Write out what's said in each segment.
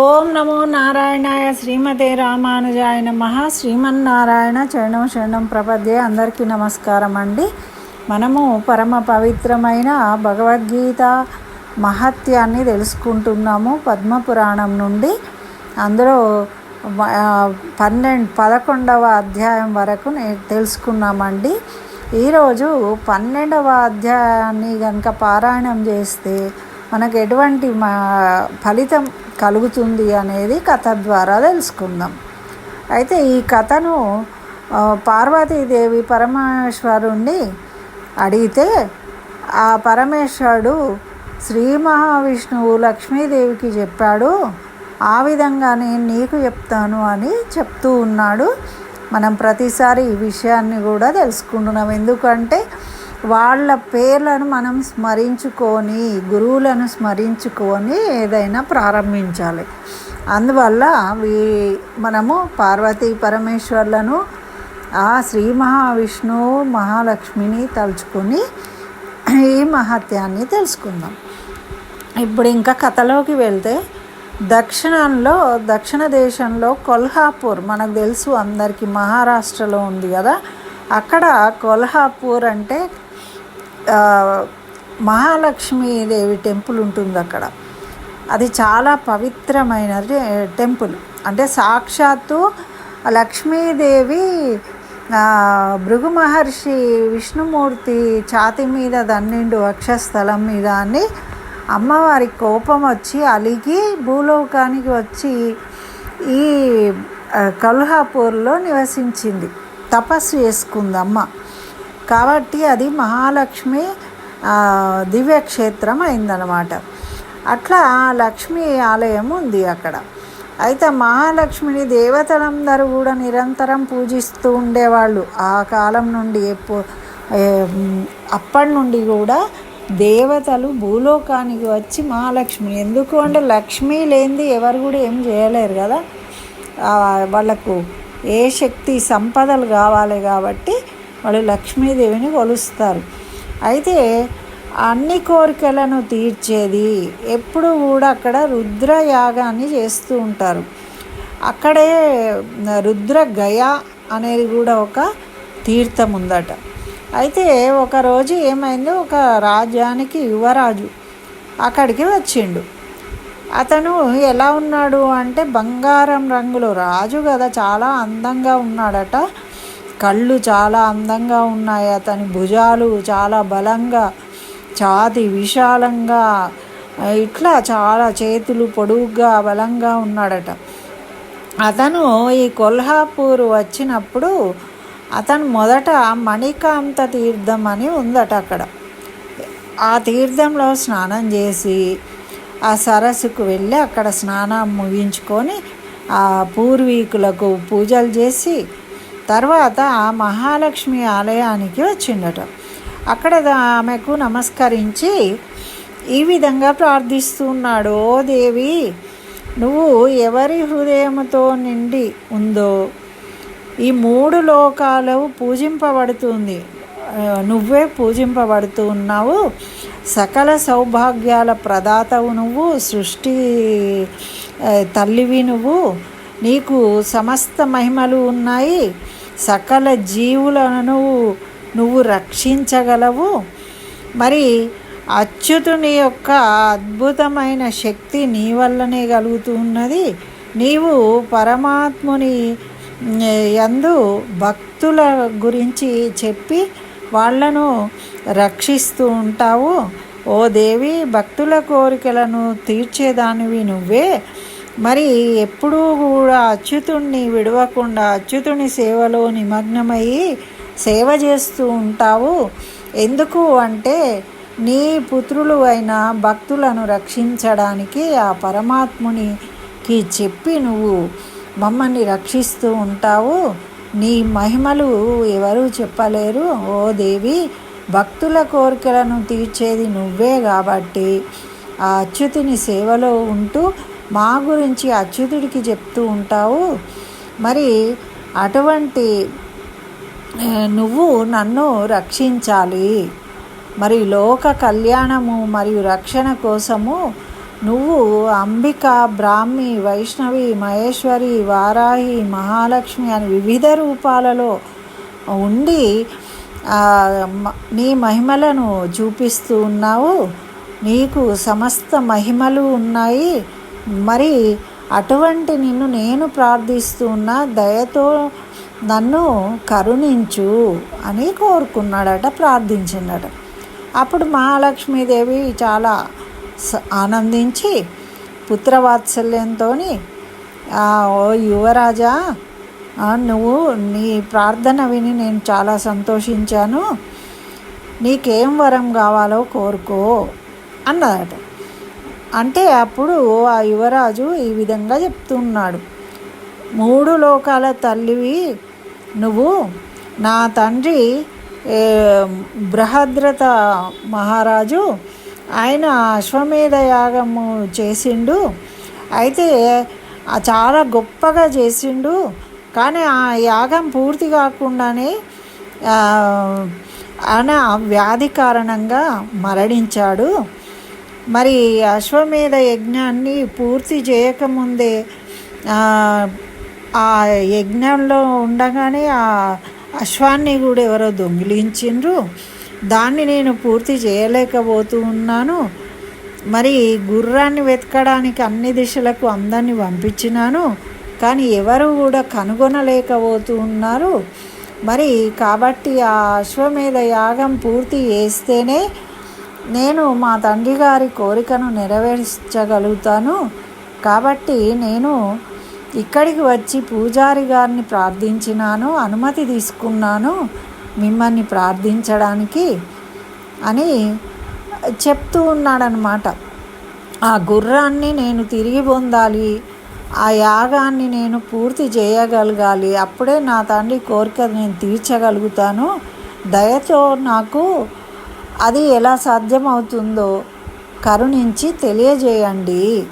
ఓం నమో నారాయణాయ శ్రీమతే రామానుజాయ నమ. శ్రీమన్నారాయణ చరణం శరణం ప్రపద్యే అందరికీ నమస్కారం అండి. మనము పరమ పవిత్రమైన భగవద్గీత మహత్యాన్ని తెలుసుకుంటున్నాము పద్మపురాణం నుండి. అందులో పన్నెండు పదకొండవ అధ్యాయం వరకు నేను తెలుసుకున్నామండి. ఈరోజు పన్నెండవ అధ్యాయాన్ని కనుక పారాయణం చేస్తే మనకు ఎటువంటి మా ఫలితం కలుగుతుంది అనేది కథ ద్వారా తెలుసుకుందాం. అయితే ఈ కథను పార్వతీదేవి పరమేశ్వరుణ్ణి అడిగితే ఆ పరమేశ్వరుడు శ్రీ మహావిష్ణువు లక్ష్మీదేవికి చెప్పాడు ఆ విధంగా నేను నీకు చెప్తాను అని చెప్తూ ఉన్నాడు. మనం ప్రతిసారి ఈ విషయాన్ని కూడా తెలుసుకుంటున్నాం. ఎందుకంటే వాళ్ళ పేర్లను మనం స్మరించుకొని గురువులను స్మరించుకొని ఏదైనా ప్రారంభించాలి. అందువల్ల వీ మనము పార్వతీ పరమేశ్వర్లను ఆ శ్రీ మహావిష్ణువు మహాలక్ష్మిని తలుచుకొని ఈ మహత్యాన్ని తెలుసుకుందాం. ఇప్పుడు ఇంకా కథలోకి వెళ్తే దక్షిణంలో దక్షిణ దేశంలో కొల్హాపూర్ మనకు తెలుసు అందరికీ మహారాష్ట్రలో ఉంది కదా అక్కడ కొల్హాపూర్ అంటే మహాలక్ష్మీదేవి టెంపుల్ ఉంటుంది అక్కడ. అది చాలా పవిత్రమైన టెంపుల్. అంటే సాక్షాత్తు లక్ష్మీదేవి భృగు మహర్షి విష్ణుమూర్తి ఛాతి మీద దన్నిండు వక్షస్థలం మీద అని అమ్మవారి కోపం వచ్చి అలిగి భూలోకానికి వచ్చి ఈ కల్హాపూర్లో నివసించింది. తపస్సు చేసుకుంది అమ్మ. కాబట్టి అది మహాలక్ష్మి దివ్యక్షేత్రం అయిందనమాట అట్లా లక్ష్మీ ఆలయం ఉంది అక్కడ. అయితే మహాలక్ష్మిని దేవతలందరూ కూడా నిరంతరం పూజిస్తూ ఉండేవాళ్ళు. ఆ కాలం నుండి ఎప్పు అప్పటి నుండి కూడా దేవతలు భూలోకానికి వచ్చి మహాలక్ష్మి. ఎందుకు అంటే లక్ష్మి లేనిది ఎవరు కూడా ఏం చేయలేరు కదా. వాళ్ళకు ఏ శక్తి సంపదలు కావాలి కాబట్టి వాళ్ళు లక్ష్మీదేవిని కొలుస్తారు. అయితే అన్ని కోరికలను తీర్చేది ఎప్పుడు కూడా అక్కడ రుద్రయాగాన్ని చేస్తూ ఉంటారు. అక్కడే రుద్ర గయ అనేది కూడా ఒక తీర్థం ఉందట. అయితే ఒకరోజు ఏమైందో ఒక రాజ్యానికి యువరాజు అక్కడికి వచ్చిండు. అతను ఎలా ఉన్నాడు అంటే బంగారం రంగులో రాజు కదా చాలా అందంగా ఉన్నాడట. కళ్ళు చాలా అందంగా ఉన్నాయి. అతని భుజాలు చాలా బలంగా ఛాతి విశాలంగా ఇట్లా చాలా చేతులు పొడుగ్గా బలంగా ఉన్నాడట. అతను ఈ కొల్హాపూర్ వచ్చినప్పుడు అతను మొదట మణికాంత తీర్థం అని ఉందట అక్కడ. ఆ తీర్థంలో స్నానం చేసి ఆ సరస్సుకు వెళ్ళి అక్కడ స్నానం ముగించుకొని ఆ పూర్వీకులకు పూజలు చేసి తర్వాత మహాలక్ష్మి ఆలయానికి వచ్చిండట అక్కడ ఆమెకు నమస్కరించి ఈ విధంగా ప్రార్థిస్తున్నాడు ఓ దేవి నువ్వు ఎవరి హృదయంతో నిండి ఉందో ఈ మూడు లోకాలు పూజింపబడుతుంది. నువ్వే పూజింపబడుతూ ఉన్నావు. సకల సౌభాగ్యాల ప్రదాతవు నువ్వు సృష్టి తల్లివి నువ్వు. నీకు సమస్త మహిమలు ఉన్నాయి. సకల జీవులను నువ్వు రక్షించగలవు. మరి అచ్యుతుని యొక్క అద్భుతమైన శక్తి నీ వల్లనే కలుగుతున్నది. నీవు పరమాత్ముని యందు భక్తుల గురించి చెప్పి వాళ్ళను రక్షిస్తూ ఉంటావు. ఓ దేవి భక్తుల కోరికలను తీర్చేదానివి నువ్వే. మరి ఎప్పుడూ కూడా అచ్యుతుణ్ణి విడవకుండా అచ్యుతుని సేవలో నిమగ్నమయ్యి సేవ చేస్తూ ఉంటావు. ఎందుకు అంటే నీ పుత్రులు అయిన భక్తులను రక్షించడానికి ఆ పరమాత్మునికి చెప్పి నువ్వు మమ్మల్ని రక్షిస్తూ ఉంటావు. నీ మహిమలు ఎవరు చెప్పలేరు. ఓ దేవి భక్తుల కోరికలను తీర్చేది నువ్వే కాబట్టి ఆ అచ్యుతిని సేవలో ఉంటూ మా గురించి అచ్యుతుడికి చెప్తూ ఉంటావు. మరి అటువంటి నువ్వు నన్ను రక్షించాలి. మరి లోక కళ్యాణము మరియు రక్షణ కోసము నువ్వు అంబిక బ్రాహ్మి వైష్ణవి మహేశ్వరి వారాహి మహాలక్ష్మి అని వివిధ రూపాలలో ఉండి మ- నీ మహిమలను చూపిస్తూ ఉన్నావు. నీకు సమస్త మహిమలు ఉన్నాయి. మరి అటువంటి నిన్ను నేను ప్రార్థిస్తున్న దయతో నన్ను కరుణించు అని కోరుకున్నాడట ప్రార్థించిందట. అప్పుడు మహాలక్ష్మీదేవి చాలా ఆనందించి పుత్రవాత్సల్యంతో ఓ యువరాజా నువ్వు నీ ప్రార్థన విని నేను చాలా సంతోషించాను. నీకేం వరం కావాలో కోరుకో అన్నదట. అంటే అప్పుడు ఆ యువరాజు ఈ విధంగా చెప్తున్నాడు. మూడు లోకాల తల్లివి నువ్వు నా తండ్రి బృహద్రత మహారాజు ఆయన అశ్వమేధ యాగము చేసిండు. అయితే చాలా గొప్పగా చేసిండు. కానీ ఆ యాగం పూర్తి కాకుండానే ఆయన వ్యాధి కారణంగా మరణించాడు. మరి అశ్వమేధ యజ్ఞాన్ని పూర్తి చేయకముందే ఆ, యజ్ఞంలో ఉండగానే ఆ అశ్వాన్ని కూడా ఎవరో దొంగిలించిండ్రు. దాన్ని నేను పూర్తి చేయలేకపోతూ ఉన్నాను. మరి గుర్రాన్ని వెతకడానికి అన్ని దిశలకు అందరినీ పంపించినాను కానీ ఎవరు కూడా కనుగొనలేకపోతూ ఉన్నారు. మరి కాబట్టి ఆ అశ్వమేధ యాగం పూర్తి చేస్తేనే నేను మా తండ్రి గారి కోరికను నెరవేర్చగలుగుతాను. కాబట్టి నేను ఇక్కడికి వచ్చి పూజారి గారిని ప్రార్థించినాను అనుమతి తీసుకున్నాను మిమ్మల్ని ప్రార్థించడానికి అని చెప్తూ ఉన్నాడనమాట ఆ గుర్రాన్ని నేను తిరిగి పొందాలి ఆ యాగాన్ని నేను పూర్తి చేయగలగాలి అప్పుడే నా తండ్రి కోరిక నేను తీర్చగలుగుతాను. దయతో నాకు అది ఎలా సాధ్యమవుతుందో కరుణించి తెలియజేయండి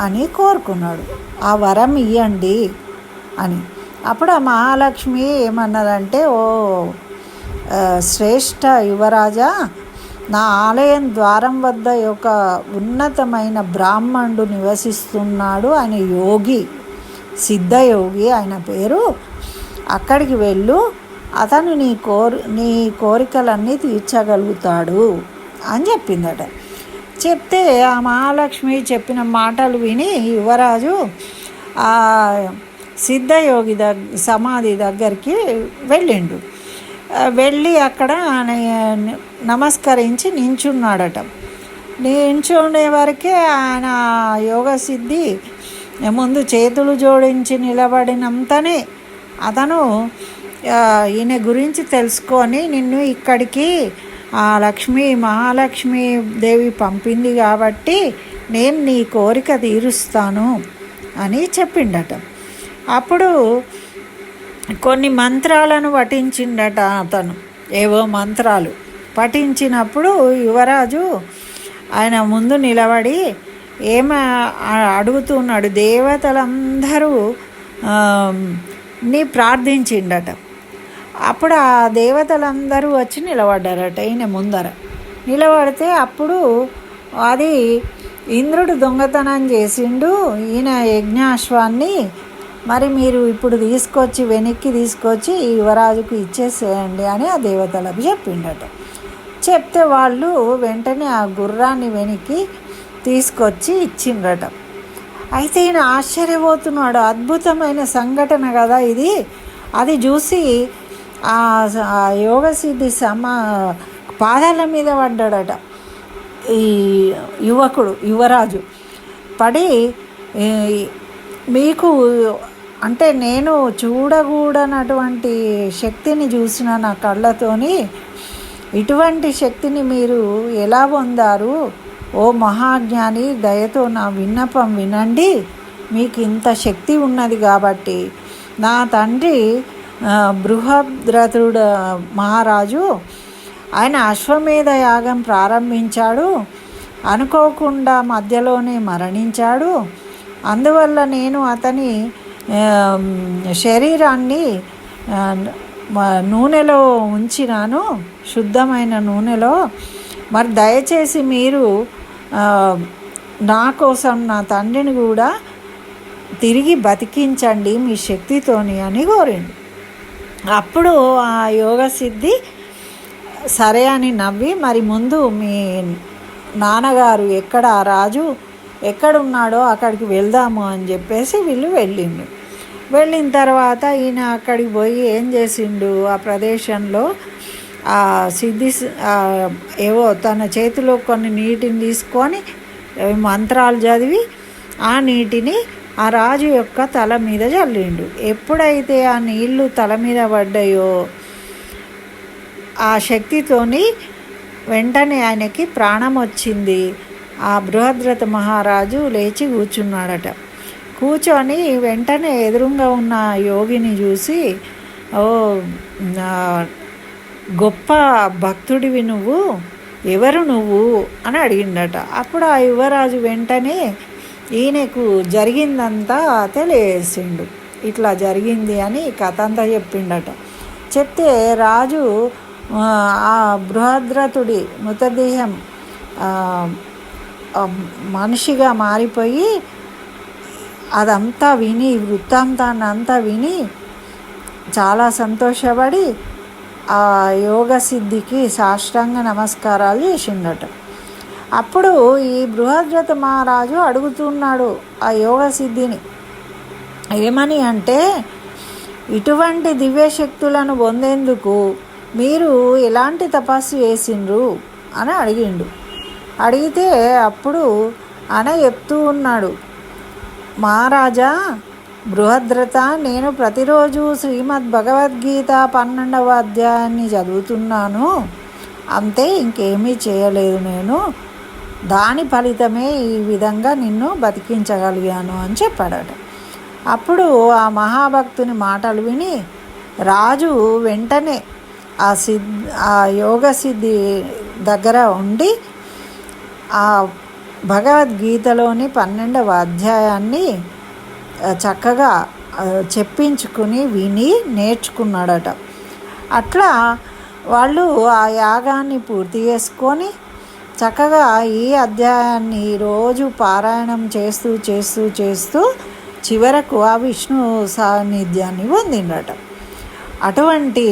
అని కోరుకున్నాడు. ఆ వరం ఇయ్యండి అని. అప్పుడు ఆ మహాలక్ష్మి ఏమన్నదంటే ఓ శ్రేష్ఠ యువరాజా నా ఆలయం ద్వారం వద్ద ఒక ఉన్నతమైన బ్రాహ్మణుడు నివసిస్తున్నాడు. ఆయన యోగి సిద్ధయోగి ఆయన పేరు. అక్కడికి వెళ్ళు అతను నీ కోరి నీ కోరికలన్నీ తీర్చగలుగుతాడు అని చెప్పిందట. చెప్తే ఆ మహాలక్ష్మి చెప్పిన మాటలు విని యువరాజు ఆ సిద్ధయోగి దగ్ సమాధి దగ్గరికి వెళ్ళిండు. వెళ్ళి అక్కడ నమస్కరించి నించున్నాడట. నించుండే వరకే ఆయన యోగ సిద్ధి ముందు చేతులు జోడించి నిలబడినంతనే అతను ఈయన గురించి తెలుసుకొని నిన్ను ఇక్కడికి ఆ లక్ష్మి మహాలక్ష్మి దేవి పంపింది కాబట్టి నేను నీ కోరిక తీరుస్తాను అని చెప్పిండట. అప్పుడు కొన్ని మంత్రాలను పఠించిండట అతను. ఏవో మంత్రాలు. పఠించినప్పుడు యువరాజు ఆయన ముందు నిలబడి ఏమ అడుగుతున్నాడు దేవతలందరూ నీ ని ప్రార్థించిండట. అప్పుడు ఆ దేవతలందరూ వచ్చి నిలబడ్డారట ఈయన ముందర. నిలబడితే అప్పుడు అది ఇంద్రుడు దొంగతనం చేసిండు ఈయన యజ్ఞాశ్వాన్ని మరి మీరు ఇప్పుడు తీసుకొచ్చి వెనక్కి తీసుకొచ్చి యువరాజుకు ఇచ్చేసేయండి అని ఆ దేవతలకు చెప్పిండట. చెప్తే వాళ్ళు వెంటనే ఆ గుర్రాన్ని వెనక్కి తీసుకొచ్చి ఇచ్చిండ్రట. అయితే ఈయన ఆశ్చర్యపోతున్నాడు. అద్భుతమైన సంఘటన కదా ఇది. అది చూసి ఆ యోగ యోగసిద్ధి సమ పాదాల మీద పడ్డాడట. ఈ యువకుడు యువరాజు. పడి మీకు అంటే నేను చూడకూడనటువంటి శక్తిని చూసిన నా కళ్ళతోని ఇటువంటి శక్తిని మీరు ఎలా పొందారు? ఓ మహాజ్ఞాని దయతో నా విన్నపం వినండి. మీకు ఇంత శక్తి ఉన్నది కాబట్టి నా తండ్రి బృహద్రథుడు మహారాజు ఆయన అశ్వమేధ యాగం ప్రారంభించాడు. అనుకోకుండా మధ్యలోనే మరణించాడు. అందువల్ల నేను అతని శరీరాన్ని నూనెలో ఉంచినాను శుద్ధమైన నూనెలో. మరి దయచేసి మీరు నా కోసం నా తండ్రిని కూడా తిరిగి బతికించండి మీ శక్తితోని అని కోరిండు. అప్పుడు ఆ యోగ సిద్ధి సరే అని నవ్వి మరి ముందు మీ నాన్నగారు ఎక్కడ రాజు ఎక్కడున్నాడో అక్కడికి వెళ్దాము అని చెప్పేసి వీళ్ళు వెళ్ళిండు వెళ్ళిన తర్వాత ఈయన అక్కడికి పోయి ఏం చేసిండు? ఆ ప్రదేశంలో ఆ సిద్ధి ఏవో తన చేతిలో కొన్ని నీటిని తీసుకొని మంత్రాలు చదివి ఆ నీటిని ఆ రాజు యొక్క తల మీద చల్లిండు ఎప్పుడైతే ఆ నీళ్ళు తల మీద పడ్డాయో ఆ శక్తితోని వెంటనే ఆయనకి ప్రాణం వచ్చింది. ఆ బృహద్రథ మహారాజు లేచి కూర్చున్నాడట. కూర్చొని వెంటనే ఎదురుగా ఉన్న యోగిని చూసి ఓ గొప్ప భక్తుడివి నువ్వు ఎవరు నువ్వు? అని అడిగిండట. అప్పుడు ఆ యువరాజు వెంటనే ఈయనకు జరిగిందంతా తెలియసిండు ఇట్లా జరిగింది అని కథ అంతా చెప్పిండట. చెప్తే రాజు ఆ, బృహద్రతుడి మృతదేహం మనిషిగా మారిపోయి అదంతా విని వృత్తాంతాన్ని అంతా విని చాలా సంతోషపడి ఆ యోగ సిద్ధికి సాష్టాంగ నమస్కారాలు చేసిండట. అప్పుడు ఈ బృహద్రథ మహారాజు అడుగుతున్నాడు ఆ యోగ సిద్ధిని ఏమని అంటే ఇటువంటి దివ్యశక్తులను పొందేందుకు మీరు ఎలాంటి తపస్సు చేసిండ్రు అని అడిగిండు. అడిగితే అప్పుడు అన చెప్తూ ఉన్నాడు మహారాజా బృహద్రత నేను ప్రతిరోజు శ్రీమద్ భగవద్గీత పన్నెండవ అధ్యాయాన్ని చదువుతున్నాను. అంతే ఇంకేమీ చేయలేదు నేను. దాని ఫలితమే ఈ విధంగా నిన్ను బతికించగలిగాను అని చెప్పాడట. అప్పుడు ఆ మహాభక్తుని మాటలు విని రాజు వెంటనే ఆ సిద్ ఆ యోగ సిద్ధి దగ్గర ఉండి ఆ భగవద్గీతలోని పన్నెండవ అధ్యాయాన్ని చక్కగా చెప్పించుకుని విని నేర్చుకున్నాడట. అట్లా వాళ్ళు ఆ యాగాన్ని పూర్తి చేసుకొని చక్కగా ఈ అధ్యాయాన్ని రోజు పారాయణం చేస్తూ చేస్తూ చేస్తూ చివరకు ఆ విష్ణు సాన్నిధ్యాన్ని పొందిండట. అటువంటి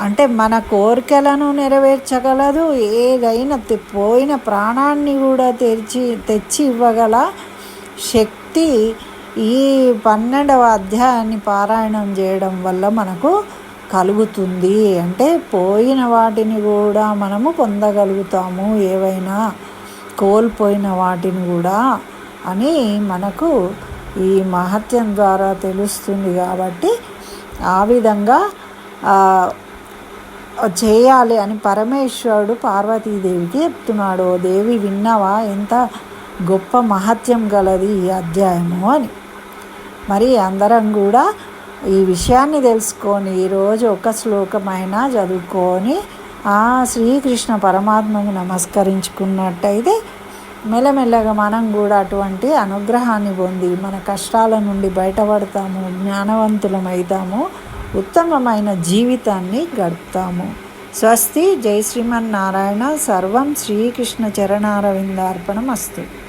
అంటే మన కోరికలను నెరవేర్చగలదు ఏదైనా తె- పోయిన ప్రాణాన్ని కూడా తెరిచి తెచ్చి ఇవ్వగల శక్తి ఈ పన్నెండవ అధ్యాయాన్ని పారాయణం చేయడం వల్ల మనకు కలుగుతుంది అంటే పోయిన వాటిని కూడా మనము పొందగలుగుతాము. ఏవైనా కోల్పోయిన వాటిని కూడా అని మనకు ఈ మహత్యం ద్వారా తెలుస్తుంది కాబట్టి ఆ విధంగా చేయాలి అని పరమేశ్వరుడు పార్వతీదేవికి చెప్తున్నాడు. "ఓ దేవి విన్నావా? ఎంత గొప్ప మహత్యం గలది ఈ అధ్యాయము అని. మరి అందరం కూడా ఈ విషయాన్ని తెలుసుకొని ఈరోజు ఒక శ్లోకమైనా చదువుకొని ఆ శ్రీకృష్ణ పరమాత్మకు నమస్కరించుకున్నట్టయితే మెల్లమెల్లగా మనం కూడా అటువంటి అనుగ్రహాన్ని పొంది మన కష్టాల నుండి బయటపడతాము జ్ఞానవంతులమవుతాము ఉత్తమమైన జీవితాన్ని గడుపుతాము. స్వస్తి. జై శ్రీమన్నారాయణ. సర్వం శ్రీకృష్ణ చరణారవిందార్పణం అస్తు